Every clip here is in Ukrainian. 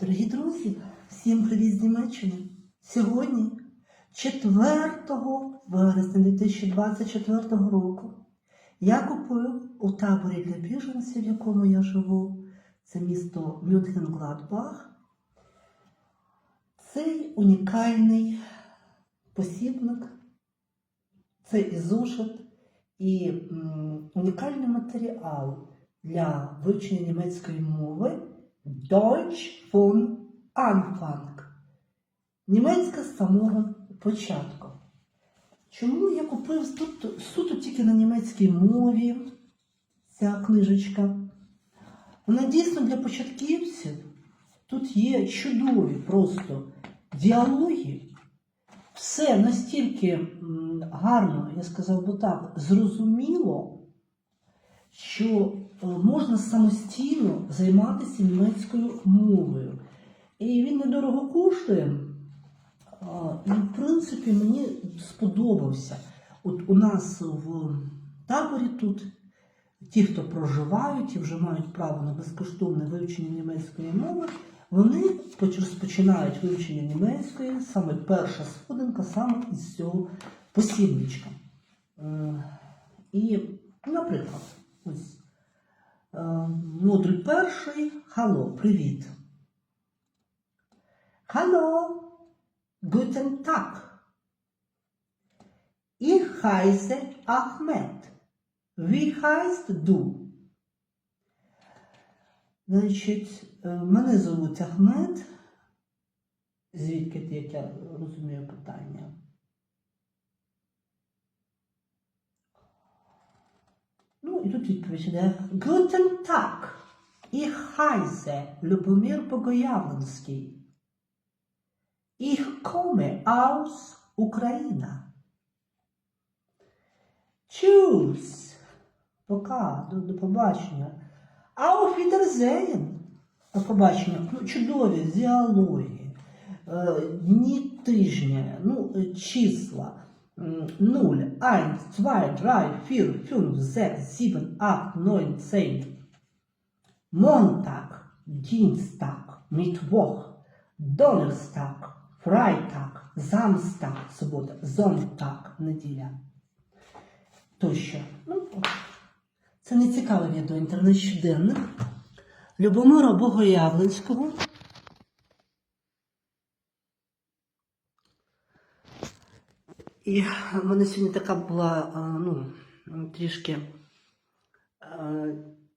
Дорогі друзі, всім привіт з Німеччини. Сьогодні, 4 вересня 2024 року, я купив у таборі для біженців, в якому я живу, це місто Мюнхен-Гладбах, цей унікальний посібник, це і і унікальний матеріал для вивчення німецької мови Deutsch von Anfang. Німецька з самого початку. Чому я купив тут суто тільки на німецькій мові ця книжечка? Вона дійсно для початківців. Тут є чудові просто діалоги. Все настільки гарно, я сказав би так, зрозуміло, що е, можна самостійно займатися німецькою мовою. І він недорого коштує. І, в принципі, мені сподобався. От у нас в таборі тут ті, хто проживають і вже мають право на безкоштовне вивчення німецької мови, вони розпочинають вивчення німецької, саме перша сходинка, саме із цього посібничка. Е, І, наприклад, ось е, модуль перший Хало, привіт. Hallo, guten Tag. Ich heiße Ahmed. Wie heißt du? Значить, е, мене звуть Ахмед. Звідки ти, як я розумію питання? Ну, і тут відповідь іде Guten Tag. Ich heiße Любомир Богоявленський. Ich komme aus Ukraine. Tschüss. Пока, до, до побачення. Auf Wiedersehen. До побачення. Ну, чудові діалоги, е, дні тижня, ну, числа. М, 0, 1, 2, 3, 4, 5, 6, 7, 8, 9, 10. Montag, Dienstag, Mittwoch, Donnerstag, Freitag, Samstag, субота, Sonntag, неділя. Тощо. Ну, це не цікаве відео інтернет щоденник. Любомира Богоявленського. І в мене сьогодні така була, ну, трішки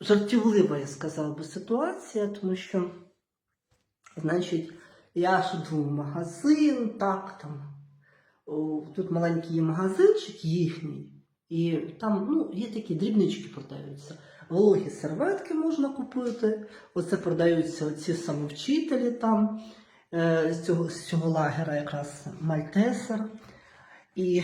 жартівлива, я сказала би, ситуація, тому що, значить, я йду в магазин, так, там, тут маленький магазинчик їхній, і там ну, є такі дрібнички продаються. Вологі серветки можна купити. Оце продаються оці самовчителі там е, з, цього, з цього лагера якраз Мальтесер. І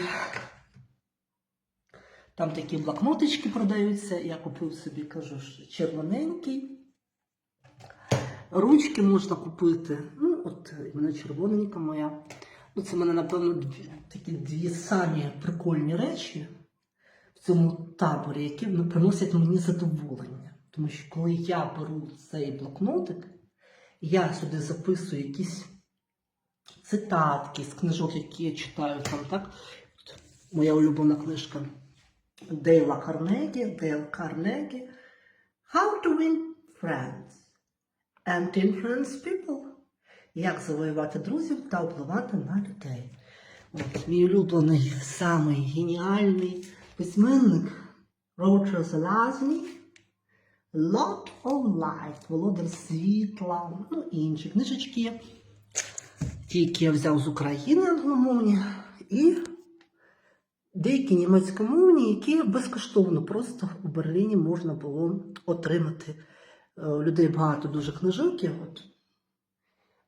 там такі блокнотички продаються. Я купив собі, кажу, червоненький. Ручки можна купити. Ну, от мене червоненька моя. Ну, це в мене, напевно, дві, такі дві самі прикольні речі в цьому таборі, які ну, приносять мені задоволення. Тому що коли я беру цей блокнотик, я сюди записую якісь цитатки з книжок, які я читаю там, так? Моя улюблена книжка Дейла Карнегі, Дейл Карнегі. How to win friends and influence people. Як завоювати друзів та впливати на людей. От, мій улюблений, самий геніальний письменник Роджер Залазний. Lot of Light, Володар світла, ну і інші книжечки, ті, які я взяв з України англомовні, і деякі німецькомовні, які безкоштовно просто у Берліні можна було отримати. Е, У людей багато дуже книжок. і От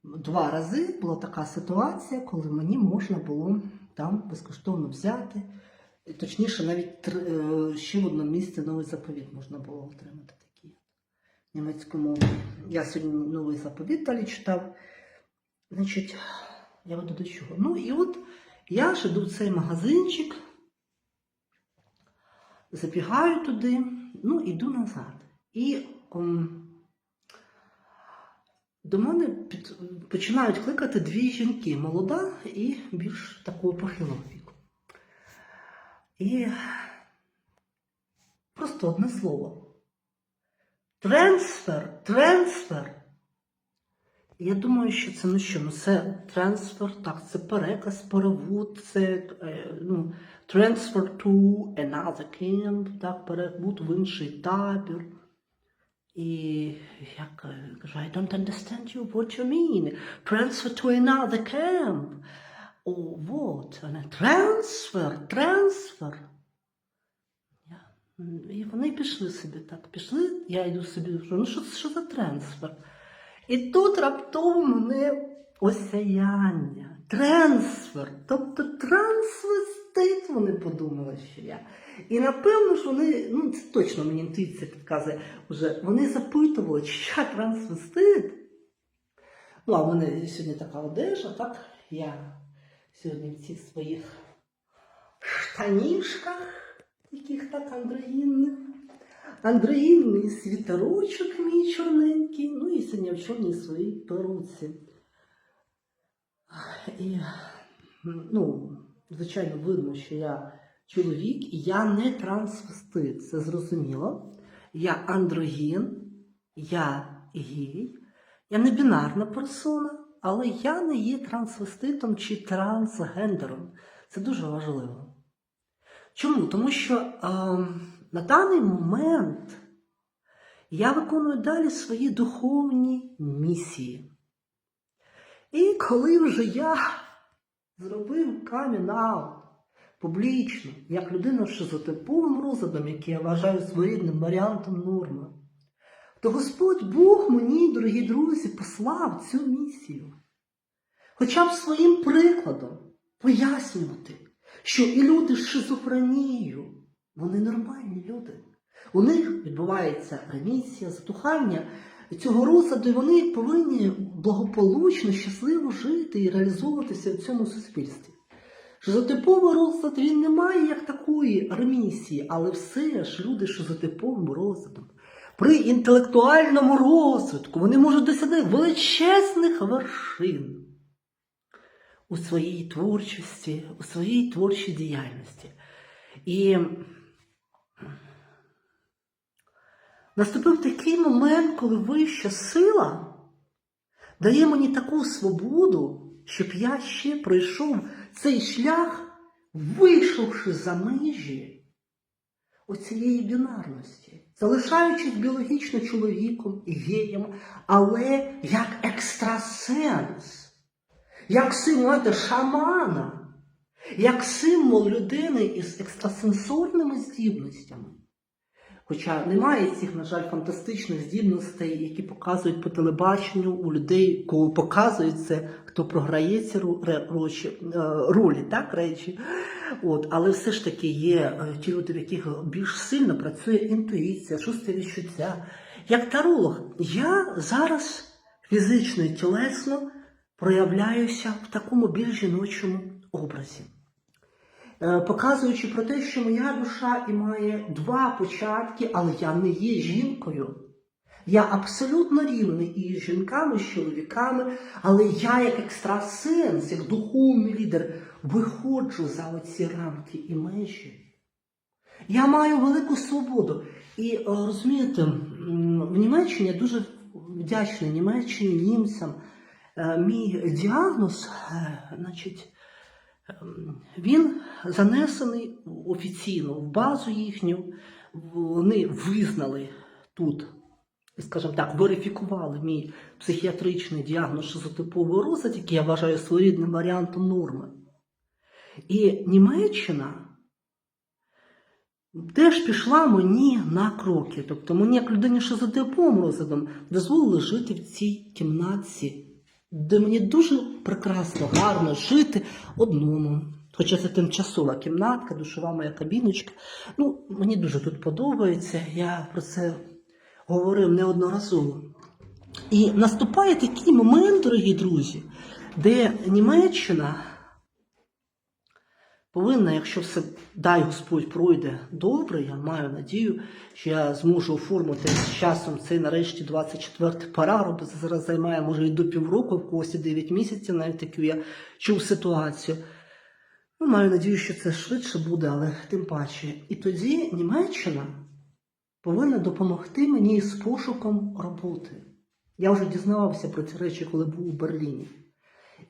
два рази була така ситуація, коли мені можна було там безкоштовно взяти. Точніше, навіть е, ще в одному місці новий заповіт можна було отримати такий німецькомовний. Я сьогодні новий заповіт далі читав. Значить, я веду до чого. Ну і от я ж іду в цей магазинчик, забігаю туди, ну, іду назад. І ом, до мене під, починають кликати дві жінки молода і більш такого похилого віку. І просто одне слово. Трансфер, трансфер. Я думаю, що це ну що, ну це трансфер, так, це переказ, перевод, це е, ну, transfer to another camp, так, перевод в інший табір. І я кажу, I don't understand you, what you mean? Transfer to another camp. О, вот, вона, трансфер, трансфер. І вони пішли собі так, пішли, я йду собі, ну що, що за трансфер? І тут раптово мене осяяння, трансфер, тобто трансвестит, вони подумали, що я. І напевно ж вони, ну це точно мені інтуїція підказує, вже вони запитували, чи я трансвестит. Ну, а в мене сьогодні така одежа, так? Я сьогодні в цих своїх штанішках, яких так андрогінних. Андрогінний світерочок мій чорненький, ну і сьогодні в чорній своїй перуці. І, ну, звичайно, видно, що я чоловік, і я не трансвестит, це зрозуміло. Я андрогін, я гей, я не бінарна персона, але я не є трансвеститом чи трансгендером. Це дуже важливо. Чому? Тому що е, на даний момент я виконую далі свої духовні місії. І коли вже я зробив камін-аут публічно, як людина з шизотиповим розладом, який я вважаю своєрідним варіантом норми, то Господь Бог мені, дорогі друзі, послав цю місію. Хоча б своїм прикладом пояснювати, що і люди з шизофренією, вони нормальні люди. У них відбувається ремісія, затухання цього розладу, і вони повинні благополучно, щасливо жити і реалізовуватися в цьому суспільстві. Шизотиповий розлад він не має як такої ремісії, але все ж люди з шизотиповим розладом. При інтелектуальному розвитку вони можуть досягти величезних вершин у своїй творчості, у своїй творчій діяльності. І наступив такий момент, коли вища сила дає мені таку свободу, щоб я ще пройшов цей шлях, вийшовши за межі оцієї бінарності, залишаючись біологічно чоловіком і геєм, але як екстрасенс, як символ шамана, як символ людини із екстрасенсорними здібностями. Хоча немає цих, на жаль, фантастичних здібностей, які показують по телебаченню у людей, кого показують це, хто програє ці е, ролі, так, речі. От, але все ж таки є е, ті люди, в яких більш сильно працює інтуїція, шосте відчуття. Як таролог, я зараз фізично і тілесно проявляюся в такому більш жіночому образі. Е, показуючи про те, що моя душа і має два початки, але я не є жінкою. Я абсолютно рівний і з жінками, і з чоловіками, але я як екстрасенс, як духовний лідер, виходжу за оці рамки і межі. Я маю велику свободу. І е, розумієте, в Німеччині я дуже вдячний Німеччині, німцям. Е, Мій діагноз, значить, Він занесений офіційно в базу їхню. Вони визнали тут, скажімо так, верифікували мій психіатричний діагноз шизотиповий розлад, який я вважаю своєрідним варіантом норми. І Німеччина теж пішла мені на кроки. Тобто мені, як людині шизотиповим розладом, дозволили жити в цій кімнатці де мені дуже прекрасно, гарно жити одному. Хоча це тимчасова кімнатка, душова моя кабіночка. Ну, мені дуже тут подобається, я про це говорив неодноразово. І наступає такий момент, дорогі друзі, де Німеччина повинна, якщо все дай Господь пройде добре, я маю надію, що я зможу оформити з часом цей нарешті 24 параграф. Зараз займає може і до півроку, в когось і 9 місяців, навіть таку я чув ситуацію. Ну, маю надію, що це швидше буде, але тим паче. І тоді Німеччина повинна допомогти мені з пошуком роботи. Я вже дізнавався про ці речі, коли був у Берліні.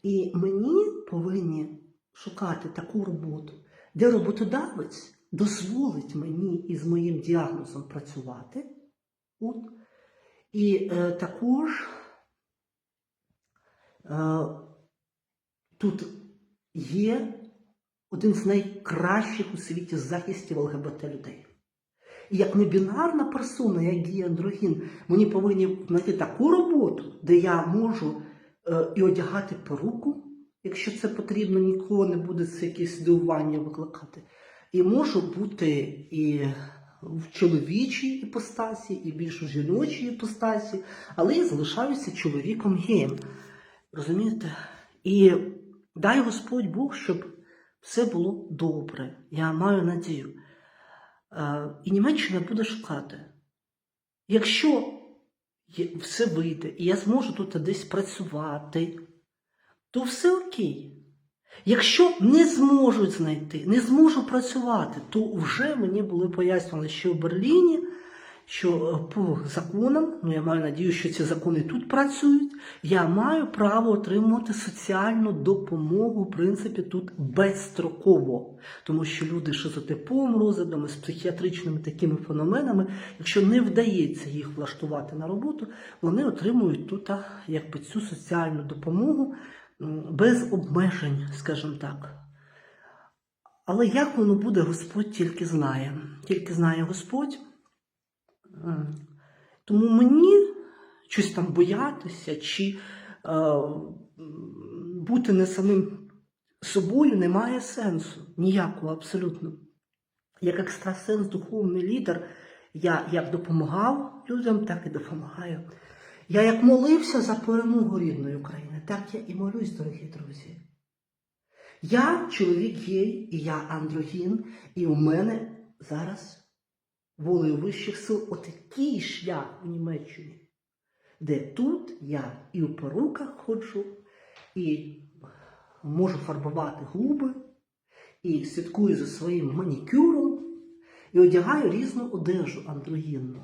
І мені повинні шукати таку роботу, де роботодавець дозволить мені із моїм діагнозом працювати. От. І е, також е, тут є один з найкращих у світі захистів ЛГБТ людей. І як небінарна персона, як є андрогін, мені повинні знайти таку роботу, де я можу е, і одягати перуку, якщо це потрібно, нікого не буде це якесь здивування викликати. І можу бути і в чоловічій іпостасі, і більш у жіночій іпостасі, але я залишаюся чоловіком геєм. Розумієте? І дай Господь Бог, щоб все було добре. Я маю надію. Е, І Німеччина буде шукати. Якщо все вийде, і я зможу тут десь працювати, то все окей. Якщо не зможуть знайти, не зможу працювати, то вже мені були пояснювали, що в Берліні, що е, по законам, ну я маю надію, що ці закони тут працюють, я маю право отримувати соціальну допомогу, в принципі, тут безстроково. Тому що люди з шизотиповим розладом, з психіатричними такими феноменами, якщо не вдається їх влаштувати на роботу, вони отримують тут якби, цю соціальну допомогу без обмежень, скажімо так. Але як воно буде, Господь тільки знає. Тільки знає Господь. Тому мені щось там боятися чи е, бути не самим собою немає сенсу. Ніякого абсолютно. Як екстрасенс, духовний лідер, я як допомагав людям, так і допомагаю. Я як молився за перемогу рідної України, так я і молюсь, дорогі друзі. Я чоловік гей, і я андрогін, і у мене зараз волею вищих сил отакий шлях у Німеччині, де тут я і у перуках ходжу, і можу фарбувати губи, і слідкую за своїм манікюром, і одягаю різну одежу андрогінну.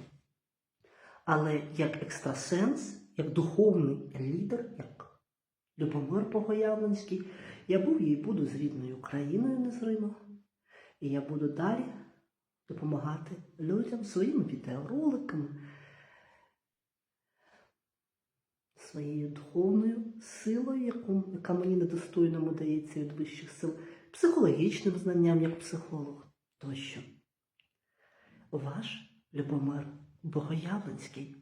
Але як екстрасенс, як духовний лідер, як Любомир Богоявленський, я був і буду з рідною Україною незримо. І я буду далі допомагати людям своїми відеороликами, своєю духовною силою, яку, яка мені недостойному дається від вищих сил, психологічним знанням як психолог тощо. Ваш Любомир Богоявленський.